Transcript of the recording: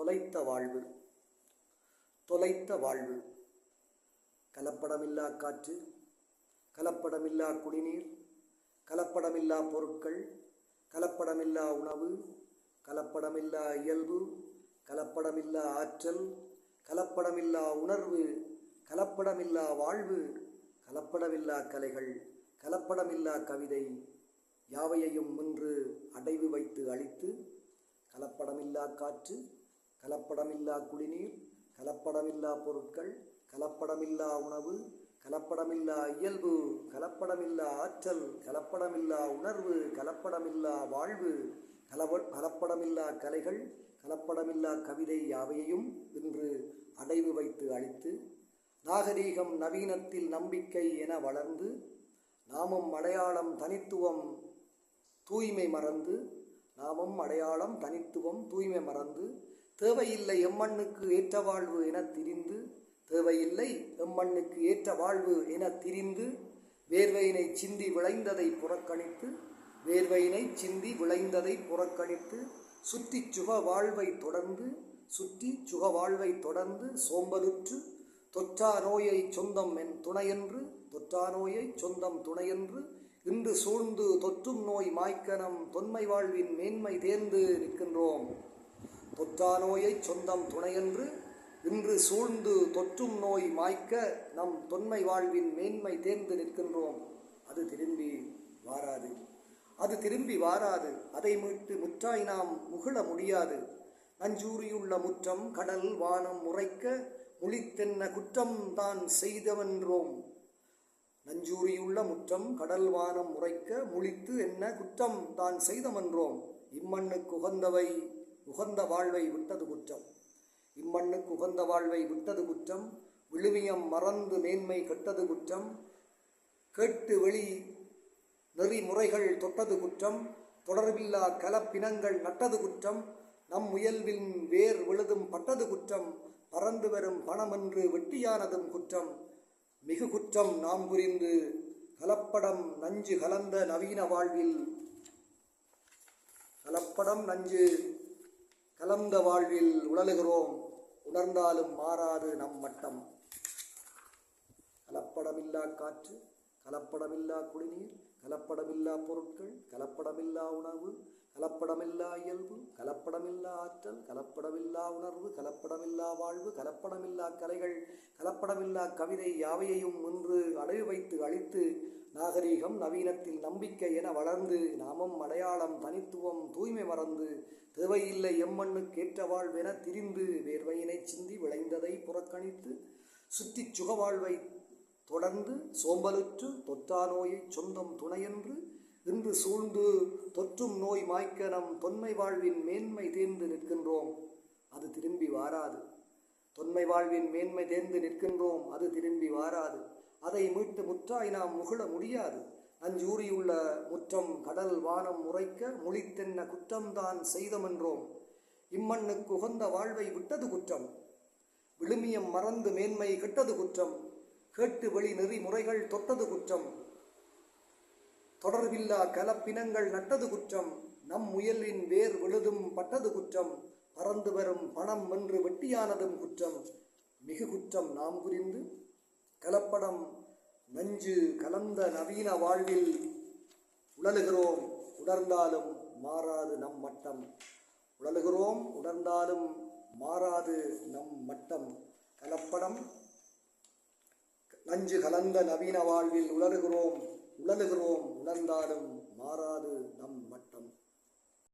தொலைத்த வாழ்வு. தொலைத்த வாழ்வு. கலப்படமில்லா காற்று கலப்படமில்லா குடிநீர் கலப்படமில்லா பொருட்கள் கலப்படமில்லா உணவு கலப்படமில்லா இயல்பு கலப்படமில்லா ஆற்றல் கலப்படமில்லா உணர்வு கலப்படமில்லா வாழ்வு கலப்படமில்லா கலைகள் கலப்படமில்லா கவிதை யாவையையும் முன்று அடைவு வைத்து அழித்து கலப்படமில்லா காற்று கலப்படமில்லா குடிநீர் கலப்படமில்லா பொருட்கள் கலப்படமில்லா உணவு கலப்படமில்லா இயல்பு கலப்படமில்லா ஆற்றல் கலப்படமில்லா உணர்வு கலப்படமில்லா வாழ்வு கலவ கலப்படமில்லா கலைகள் கலப்படமில்லா கவிதை யாவையையும் இன்று அடைவு வைத்து அழித்து நாகரீகம் நவீனத்தில் நம்பிக்கை என வளர்ந்து நாமும் அடையாளம் தனித்துவம் தூய்மை மறந்து நாமும் அடையாளம் தனித்துவம் தூய்மை மறந்து தேவையில்லை எம்மண்ணுக்கு ஏற்ற வாழ்வு என திரிந்து தேவையில்லை எம்மண்ணுக்கு ஏற்ற வாழ்வு என திரிந்து வேர்வையினை சிந்தி விளைந்ததை புறக்கணித்து வேர்வையினை சிந்தி விளைந்ததை புறக்கணித்து சுற்றி சுக வாழ்வை தொடர்ந்து சுற்றி சுக வாழ்வை தொடர்ந்து சோம்பலுற்று தொற்றா நோயை சொந்தம் என் துணையென்று தொற்றா நோயை சொந்தம் துணையென்று இன்று சூழ்ந்து தொற்றும் நோய் மாய்க்கனம் தொன்மை வாழ்வின் மேன்மை தேர்ந்து நிற்கின்றோம். தொற்றா நோயை சொந்தம் துணையென்று இன்று சூழ்ந்து தொற்றும் நோய் மாய்க்க நம் தொன்மை வாழ்வின் மேன்மை தேர்ந்து நிற்கின்றோம். அது திரும்பி வாராது. அது திரும்பி வாராது. அதை மீட்டு முற்றாய் நாம் முகிழ முடியாது. நஞ்சூரியுள்ள முற்றம் கடல் வானம் உரைக்க முழித்தென்ன குற்றம் தான் செய்தவென்றோம். நஞ்சூரியுள்ள முற்றம் கடல் வானம் உரைக்க முழித்து என்ன குற்றம் தான் செய்தமென்றோம் இம்மண்ணுக்கு உகந்தவை உகந்த வாழ்வை விட்டது குற்றம். இம்மண்ணுக்கு உகந்த வாழ்வை விட்டது குற்றம். விழுமியம் மறந்து மேன்மை கெட்டது குற்றம். கேட்டு வெளி நெறிமுறைகள் தொட்டது குற்றம். தொடர்பில்லா கலப்பினங்கள் நட்டது குற்றம். நம் முயல்வின் வேர் விழுதும் பட்டது குற்றம். பறந்து வரும் பணமென்று வெட்டியானதும் குற்றம். மிகு குற்றம் நாம் புரிந்து கலப்படம் நஞ்சு கலந்த நவீன வாழ்வில். கலப்படம் நஞ்சு கலந்த வாழ்வில் உழலுகிறோம் உணர்ந்தாலும் மாறாது நம் மட்டம் கலப்படமில்லா காற்று கலப்படமில்லா குடிநீர் கலப்படமில்லா பொருட்கள் கலப்படமில்லா உணவு கலப்படமில்லா இயல்பு கலப்படமில்லா ஆற்றல் கலப்படமில்லா உணர்வு கலப்படமில்லா வாழ்வு கலப்படமில்லா கலைகள் கலப்படமில்லா கவிதை யாவையையும் ஒன்று அடைவு வைத்து அழித்து நாகரீகம் நவீனத்தில் நம்பிக்கை என வளர்ந்து நாமம் அடையாளம் தனித்துவம் தூய்மை மறந்து தேவையில்லை எம்மண்ணுக்கு ஏற்ற வாழ்வென திரிந்து வேர்வையினை சிந்தி விளைந்ததை புறக்கணித்து சுற்றி சுகவாழ்வை தொடர்ந்து சோம்பலுற்று தொற்றா நோயை சொந்தம் துணையென்று இன்று சூழ்ந்து தொற்றும் நோய் மாய்க்க நம் தொன்மை வாழ்வின் மேன்மை தேர்ந்து நிற்கின்றோம் அது திரும்பி வாராது. தொன்மை வாழ்வின் மேன்மை தேர்ந்து நிற்கின்றோம் அது திரும்பி வாராது. அதை மீட்டு முற்றாய் நாம் முகிழ முடியாது. அஞ்சூறியுள்ள முற்றம் கடல் வானம் உரைக்க முழித்தென்ன குற்றம்தான் செய்தமென்றோம். இம்மண்ணுக்கு உகந்த வாழ்வை விட்டது குற்றம். விழுமியம் மறந்து மேன்மை கெட்டது குற்றம். கேட்டு வெளி நெறிமுறைகள் தொட்டது குற்றம். தொடர்பில்லா கலப்பினங்கள் நட்டது குற்றம். நம் முயலின் வேர் விழுதும் பட்டது குற்றம். பறந்து வரும் பணம் என்று வெட்டியானதும் குற்றம். மிகு குற்றம் நாம் புரிந்து. கலப்படம் நஞ்சு கலந்த நவீன வாழ்வில் உழலுகிறோம். உணர்ந்தாலும் மாறாது நம் மட்டம். உழலுகிறோம் உணர்ந்தாலும் மாறாது நம் மட்டம். கலப்படம் நஞ்சு கலந்த நவீன வாழ்வில் உலர்கிறோம் உழலுகிறோம் உணர்ந்தாலும் மாறாது நம்